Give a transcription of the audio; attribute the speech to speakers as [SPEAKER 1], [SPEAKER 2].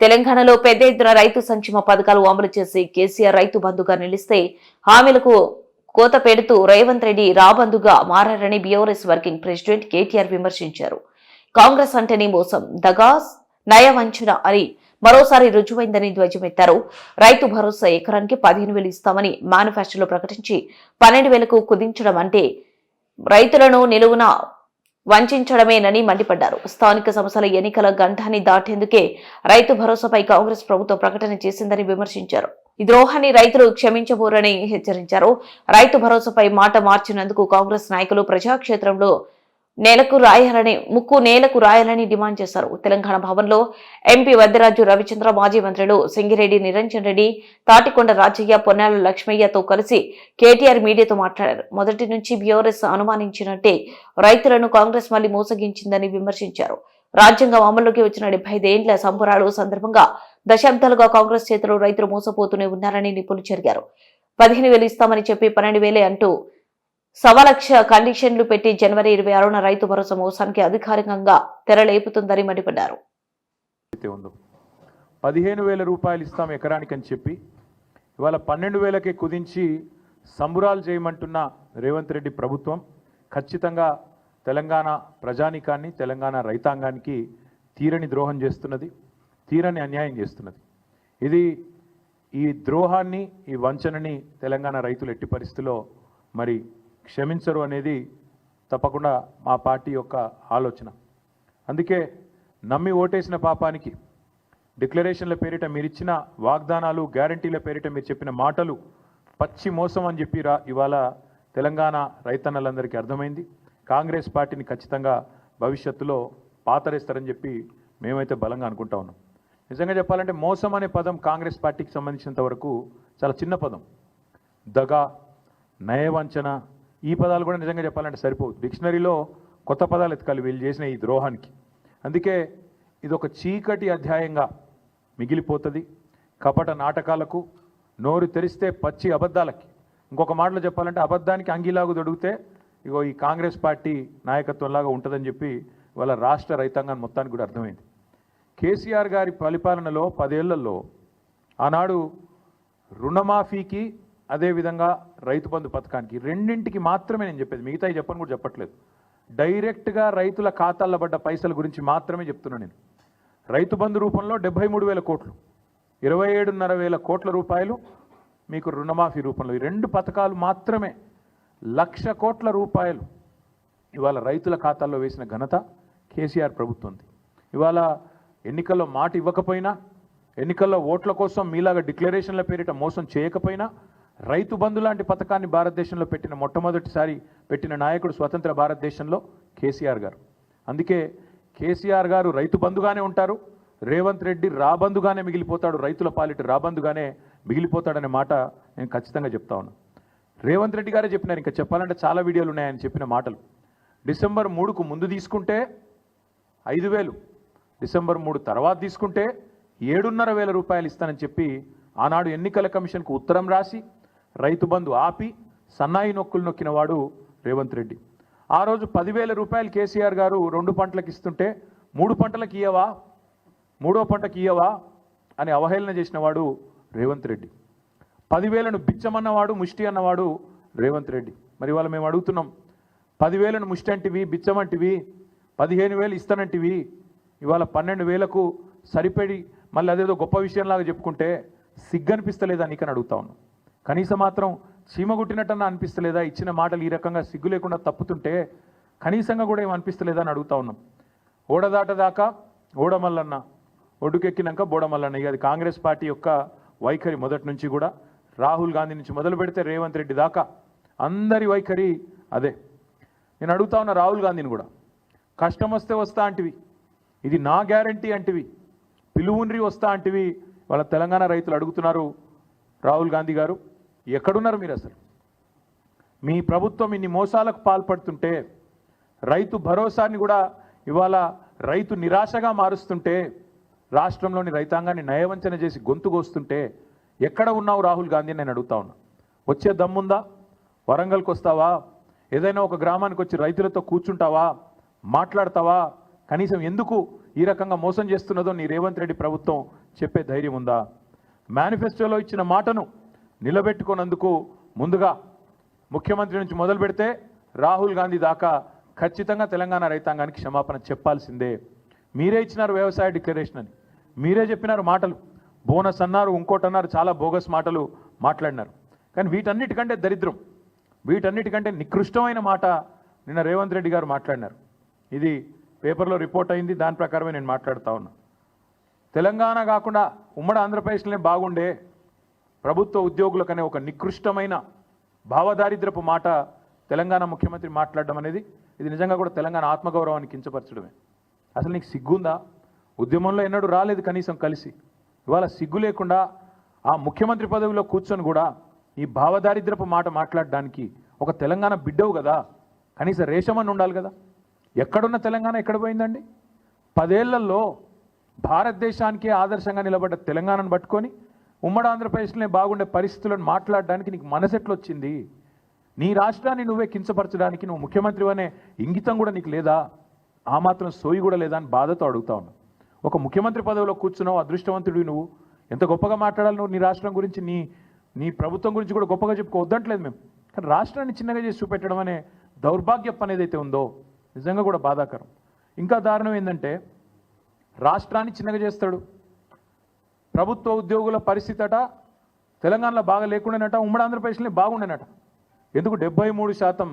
[SPEAKER 1] తెలంగాణలో పెద్ద ఎత్తున రైతు సంక్షేమ పథకాలు అమలు చేసి కేసీఆర్ రైతు బంధుగా నిలిస్తే హామీలకు కోత పెడుతూ రేవంత్ రెడ్డి రాబందుగా మారారని బీఆర్ఎస్ వర్కింగ్ ప్రెసిడెంట్ కేటీఆర్ విమర్శించారు. కాంగ్రెస్ అంటేనే మోసం దగా నయవంచన అని మరోసారి రుజువైందని ధ్వజమెత్తారు. రైతు భరోసా ఎకరానికి పదిహేను వేలు ఇస్తామని మేనిఫెస్టోలో ప్రకటించి పన్నెండు వేలకు కుదించడం అంటే రైతులను నిలువున వంచడమేనని మండిపడ్డారు. స్థానిక సంస్థల ఎన్నికల గంఠాన్ని దాటేందుకే రైతు భరోసాపై కాంగ్రెస్ ప్రభుత్వం ప్రకటన చేసిందని విమర్శించారు. ఈ ద్రోహాన్ని రైతులు క్షమించబోరని హెచ్చరించారు. రైతు భరోసాపై మాట మార్చినందుకు కాంగ్రెస్ నాయకులు ప్రజాక్షేత్రంలో నేలకు రాయాలని ముక్కు నేలకు రాయాలని డిమాండ్ చేశారు. తెలంగాణ భవన్లో ఎంపీ వద్దరాజు రవిచంద్ర మాజీ మంత్రులు సింగిరెడ్డి నిరంజన్ రెడ్డి తాటికొండ రాజయ్య పొన్నాల లక్ష్మయ్యతో కలిసి కేటీఆర్ మీడియాతో మాట్లాడారు. మొదటి నుంచి బీఆర్ఎస్ అనుమానించినట్టే రైతులను కాంగ్రెస్ మళ్ళీ మోసగించిందని విమర్శించారు. రాజ్యాంగం అమల్లోకి వచ్చిన డెబ్బై ఐదేండ్ల సంబరాలు సందర్భంగా దశాబ్దాలుగా కాంగ్రెస్ చేతిలో రైతులు మోసపోతూనే ఉన్నారని నిపుణులు జరిగారు పదిహేను వేలు ఇస్తామని చెప్పి పన్నెండు వేలే అంటూ సవలక్ష కండిషన్లు పెట్టి జనవరి ఇరవై ఆరున రైతు భరోసా మోసానికి అధికారికంగా తెరలేపుతుందని మండిపడ్డారు.
[SPEAKER 2] అయితే ఉందో. పదిహేను వేల రూపాయలు ఇస్తాం ఎకరానికి అని చెప్పి ఇవాళ పన్నెండు వేలకే కుదించి సంబురాలు చేయమంటున్న రేవంత్ రెడ్డి ప్రభుత్వం ఖచ్చితంగా తెలంగాణ ప్రజానికాన్ని తెలంగాణ రైతాంగానికి తీరని ద్రోహం చేస్తున్నది తీరని అన్యాయం చేస్తున్నది. ఇది ఈ ద్రోహాన్ని ఈ వంచనని తెలంగాణ రైతులు ఎట్టి పరిస్థితిలో మరి క్షమించరు అనేది తప్పకుండా మా పార్టీ యొక్క ఆలోచన. అందుకే నమ్మి ఓటేసిన పాపానికి డిక్లరేషన్ల పేరిట మీరిచ్చిన వాగ్దానాలు గ్యారంటీల పేరిట మీరు చెప్పిన మాటలు పచ్చి మోసం అని చెప్పి రా ఇవాళ తెలంగాణ రైతన్నలందరికీ అర్థమైంది. కాంగ్రెస్ పార్టీని ఖచ్చితంగా భవిష్యత్తులో పాతరేస్తారని చెప్పి మేమైతే బలంగా అనుకుంటా ఉన్నాం. నిజంగా చెప్పాలంటే మోసం అనే పదం కాంగ్రెస్ పార్టీకి సంబంధించినంత వరకు చాలా చిన్న పదం. దగా నయవంచన ఈ పదాలు కూడా నిజంగా చెప్పాలంటే సరిపోదు డిక్షనరీలో కొత్త పదాలు ఎతకాలి వీళ్ళు చేసిన ఈ ద్రోహానికి. అందుకే ఇది ఒక చీకటి అధ్యాయంగా మిగిలిపోతుంది. కపట నాటకాలకు నోరు తెరిస్తే పచ్చి అబద్ధాలకి. ఇంకొక మాటలో చెప్పాలంటే అబద్ధానికి అంగిలాగు దొడిగితే ఇగో ఈ కాంగ్రెస్ పార్టీ నాయకత్వంలాగా ఉంటుందని చెప్పి వాళ్ళ రాష్ట్ర రైతాంగాన్ని మొత్తానికి కూడా అర్థమైంది. కేసీఆర్ గారి పరిపాలనలో పదేళ్ళలో ఆనాడు రుణమాఫీకి అదేవిధంగా రైతు బంధు పథకానికి రెండింటికి మాత్రమే నేను చెప్పేది. మిగతాయి చెప్పని కూడా చెప్పట్లేదు. డైరెక్ట్గా రైతుల ఖాతాల్లో పడ్డ పైసల గురించి మాత్రమే చెప్తున్నాను నేను. రైతు బంధు రూపంలో డెబ్బై మూడు వేల కోట్లు ఇరవై ఏడున్నర వేల కోట్ల రూపాయలు మీకు రుణమాఫీ రూపంలో. ఈ రెండు పథకాలు మాత్రమే లక్ష కోట్ల రూపాయలు ఇవాళ రైతుల ఖాతాల్లో వేసిన ఘనత కేసీఆర్ ప్రభుత్వంది. ఇవాళ ఎన్నికల్లో మాట ఇవ్వకపోయినా ఎన్నికల్లో ఓట్ల కోసం మీలాగా డిక్లరేషన్ల పేరిట మోసం చేయకపోయినా రైతు బంధు లాంటి పథకాన్ని భారతదేశంలో పెట్టిన మొట్టమొదటిసారి పెట్టిన నాయకుడు స్వతంత్ర భారతదేశంలో కేసీఆర్ గారు. అందుకే కేసీఆర్ గారు రైతు బంధుగానే ఉంటారు రేవంత్ రెడ్డి రాబందుగానే మిగిలిపోతాడు రైతుల పాలిట రాబందుగానే మిగిలిపోతాడనే మాట నేను ఖచ్చితంగా చెప్తా ఉన్నాను రేవంత్ రెడ్డి గారే చెప్పినారు ఇంకా చెప్పాలంటే చాలా వీడియోలు ఉన్నాయని చెప్పిన మాటలు. డిసెంబర్ మూడుకు ముందు తీసుకుంటే ఐదు వేలు డిసెంబర్ మూడు తర్వాత తీసుకుంటే ఏడున్నర వేల రూపాయలు ఇస్తానని చెప్పి ఆనాడు ఎన్నికల కమిషన్కు ఉత్తరం రాసి రైతు బంధు ఆపి సన్నాయి నొక్కులు నొక్కిన వాడు రేవంత్ రెడ్డి. ఆ రోజు పదివేల రూపాయలు కేసీఆర్ గారు రెండు పంటలకు ఇస్తుంటే మూడు పంటలకు ఇయ్యవా? మూడో పంటకి ఇయ్యవా? అని అవహేళన చేసినవాడు రేవంత్ రెడ్డి. పదివేలను బిచ్చమన్నవాడు ముష్టి అన్నవాడు రేవంత్ రెడ్డి. మరి ఇవాళ మేము అడుగుతున్నాం పదివేలను ముష్టి అంటివి బిచ్చమంటివి పదిహేను వేలు ఇస్తానంటివి ఇవాళ పన్నెండు వేలకు సరిపడి మళ్ళీ అదేదో గొప్ప విషయంలాగా చెప్పుకుంటే సిగ్గనిపిస్తలేదా నీకని అడుగుతా ఉన్నాం. కనీసం మాత్రం చీమ గుట్టినట్టన్నా అనిపిస్తలేదా? ఇచ్చిన మాటలు ఈ రకంగా సిగ్గు లేకుండా తప్పుతుంటే కనీసంగా కూడా ఏం అనిపిస్తలేదా అని అడుగుతా ఉన్నాం. ఓడదాటదాకా ఓడమల్లన్న ఒడ్డుకెక్కినాక బోడమల్లన్న. ఇక అది కాంగ్రెస్ పార్టీ యొక్క వైఖరి మొదటి నుంచి కూడా. రాహుల్ గాంధీ నుంచి మొదలు పెడితే రేవంత్ రెడ్డి దాకా అందరి వైఖరి అదే. నేను అడుగుతా ఉన్న రాహుల్ గాంధీని కూడా. కష్టం వస్తే వస్తా అంటివి. ఇది నా గ్యారంటీ అంటివి. పిలువుండ్రి వస్తా అంటివి. వాళ్ళ తెలంగాణ రైతులు అడుగుతున్నారు రాహుల్ గాంధీ గారు ఎక్కడున్నారు మీరు అసలు? మీ ప్రభుత్వం ఇన్ని మోసాలకు పాల్పడుతుంటే రైతు భరోసాని కూడా ఇవాళ రైతు నిరాశగా మారుస్తుంటే రాష్ట్రంలోని రైతాంగాన్ని నయవంచన చేసి గొంతుకొస్తుంటే ఎక్కడ ఉన్నావు రాహుల్ గాంధీ నేను అడుగుతా ఉన్నా. వచ్చే దమ్ముందా? వరంగల్కి వస్తావా? ఏదైనా ఒక గ్రామానికి వచ్చి రైతులతో కూర్చుంటావా? మాట్లాడతావా? కనీసం ఎందుకు ఈ రకంగా మోసం చేస్తున్నదో నీ రేవంత్ రెడ్డి ప్రభుత్వం చెప్పే ధైర్యం ఉందా? మేనిఫెస్టోలో ఇచ్చిన మాటను నిలబెట్టుకున్నందుకు ముందుగా ముఖ్యమంత్రి నుంచి మొదలు పెడితే రాహుల్ గాంధీ దాకా ఖచ్చితంగా తెలంగాణ రైతాంగానికి క్షమాపణ చెప్పాల్సిందే. మీరే ఇచ్చినారు వ్యవసాయ డిక్లరేషన్ అని. మీరే చెప్పినారు మాటలు. బోనస్ అన్నారు ఇంకోటి అన్నారు చాలా బోగస్ మాటలు మాట్లాడినారు. కానీ వీటన్నిటికంటే దరిద్రం వీటన్నిటికంటే నికృష్టమైన మాట నిన్న రేవంత్ రెడ్డి గారు మాట్లాడినారు. ఇది పేపర్లో రిపోర్ట్ అయింది దాని ప్రకారమే నేను మాట్లాడుతూ ఉన్నా. తెలంగాణ కాకుండా ఉమ్మడి ఆంధ్రప్రదేశ్లోనే బాగుండే ప్రభుత్వ ఉద్యోగులకనే ఒక నికృష్టమైన భావదారిద్రపు మాట తెలంగాణ ముఖ్యమంత్రి మాట్లాడడం అనేది ఇది నిజంగా కూడా తెలంగాణ ఆత్మగౌరవాన్ని కించపరచడమే. అసలు నీకు సిగ్గుందా? ఉద్యమంలో ఎన్నడూ రాలేదు కనీసం కలిసి. ఇవాళ సిగ్గు లేకుండా ఆ ముఖ్యమంత్రి పదవిలో కూర్చొని కూడా ఈ భావదారిద్రపు మాట మాట్లాడడానికి ఒక తెలంగాణ బిడ్డవు కదా? కనీసం రేషమని ఉండాలి కదా? ఎక్కడున్న తెలంగాణ ఎక్కడ పోయిందండి? పదేళ్ళలో భారతదేశానికి ఆదర్శంగా నిలబడ్డ తెలంగాణను పట్టుకొని ఉమ్మడి ఆంధ్రప్రదేశ్లోనే బాగుండే పరిస్థితులను మాట్లాడడానికి నీకు మనసెట్లు వచ్చింది నీ రాష్ట్రాన్ని నువ్వే కించపరచడానికి నువ్వు ముఖ్యమంత్రి అనే ఇంగితం కూడా నీకు లేదా? ఆ మాత్రం సోయి కూడా లేదా అని బాధతో అడుగుతా ఉన్నా. ఒక ముఖ్యమంత్రి పదవిలో కూర్చున్నావు అదృష్టవంతుడివి నువ్వు. ఎంత గొప్పగా మాట్లాడాలి నువ్వు నీ రాష్ట్రం గురించి? నీ నీ ప్రభుత్వం గురించి కూడా గొప్పగా చెప్పుకోవద్దంటలేదు మేము. కానీ రాష్ట్రాన్ని చిన్నగా చేసి చూపెట్టడం అనే దౌర్భాగ్యప్ అనేది అయితే ఉందో నిజంగా కూడా బాధాకరం. ఇంకా దారుణం ఏంటంటే రాష్ట్రాన్ని చిన్నగా చేస్తాడు. ప్రభుత్వ ఉద్యోగుల పరిస్థితి అట తెలంగాణలో బాగా లేకుండానట ఉమ్మడి ఆంధ్రప్రదేశ్లో బాగుండేనట. ఎందుకు? డెబ్బై మూడు శాతం